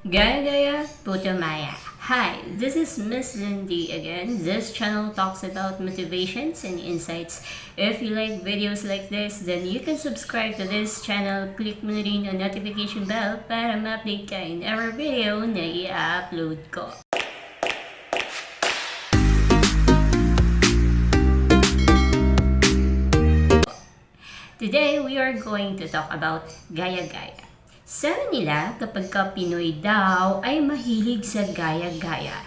Gaya Gaya Putumaya. Hi, this is Miss Lindy again. This channel talks about motivations and insights. If you like videos like this, then you can subscribe to this channel. Click mo na rin ang notification bell para ma-update ka in every video na i-upload ko. Today, we are going to talk about gaya-gaya. Sabi nila, kapag ka Pinoy daw ay mahilig sa gaya-gaya.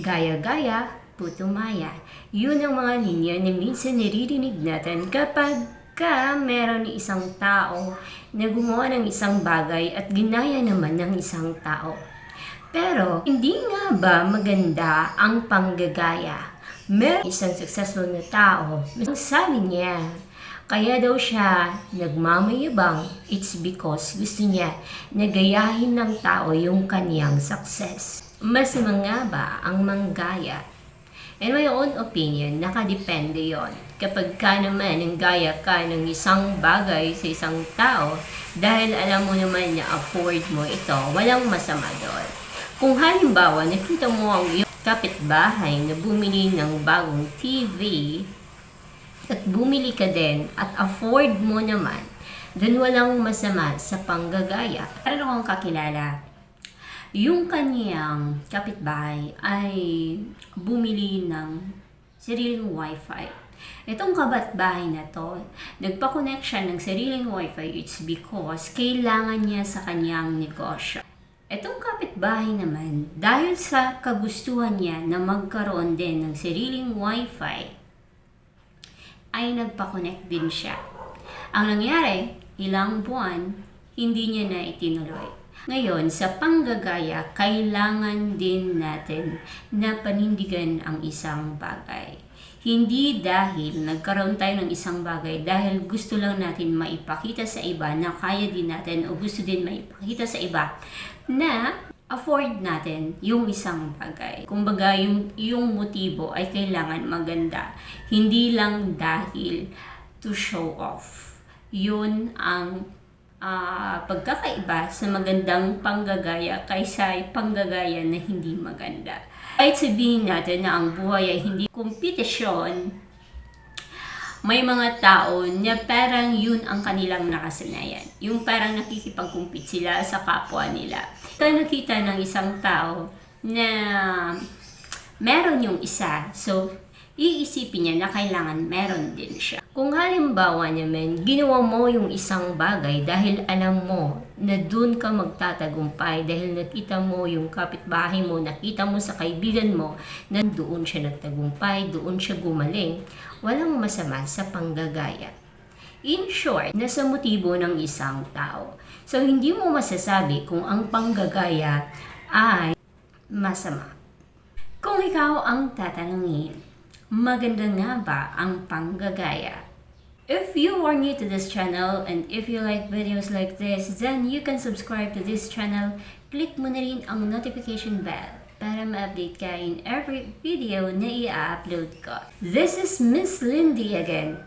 Gaya-gaya, putumaya. Yun ang mga linya na minsan naririnig natin kapag ka meron isang tao na gumawa ng isang bagay at ginaya naman ng isang tao. Pero, hindi nga ba maganda ang panggagaya? Meron isang successful na tao, sabi niya, kaya daw siya nagmamayabang, it's because gusto niya nagayahin ng tao yung kaniyang success. Mas nga ba ang manggaya? In my own opinion, nakadepende yon. Kapag ka naman ang gaya ka ng isang bagay sa isang tao, dahil alam mo naman na afford mo ito, walang masama doon. Kung halimbawa, nakita mo ang iyong kapitbahay na bumili ng bagong TV, at bumili ka din at afford mo naman, then walang masama sa panggagaya. Meron akong kakilala, yung kaniyang kapitbahay ay bumili ng sariling wifi. Itong kabatbahay na to, nagpa-connect siya ng sariling wifi, it's because kailangan niya sa kanyang negosyo. Itong kapitbahay naman, dahil sa kagustuhan niya na magkaroon din ng sariling wifi, ay nagpa-connect din siya. Ang nangyari, ilang buwan, hindi niya na itinuloy. Ngayon, sa panggagaya, kailangan din natin na panindigan ang isang bagay. Hindi dahil nagkaroon tayo ng isang bagay dahil gusto lang natin maipakita sa iba na kaya din natin o gusto din maipakita sa iba na afford natin yung isang bagay. Kumbaga, yung, yung motibo ay kailangan maganda. Hindi lang dahil to show off. Yun ang ah, pagkakaiba sa magandang panggagaya kaysa panggagaya na hindi maganda. Kahit sabihin natin na ang buhay ay hindi kompetisyon, may mga tao na parang yun ang kanilang nakasanayan. Yung parang nakikipag-compete sila sa kapwa nila. Ito nakita ng isang tao na meron yung isa. So, iisipin niya na kailangan meron din siya. Kung halimbawa naman, ginawa mo yung isang bagay dahil alam mo na dun ka magtatagumpay dahil nakita mo yung kapitbahay mo, nakita mo sa kaibigan mo na doon siya nagtagumpay, doon siya gumaling, walang masama sa panggagaya. In short, nasa motibo ng isang tao. So, hindi mo masasabi kung ang panggagaya ay masama. Kung ikaw ang tatanungin, maganda nga ba ang panggagaya? If you are new to this channel and if you like videos like this, then you can subscribe to this channel. Click mo na rin ang notification bell para ma-update ka in every video na i-upload ko. This is Miss Lindy again.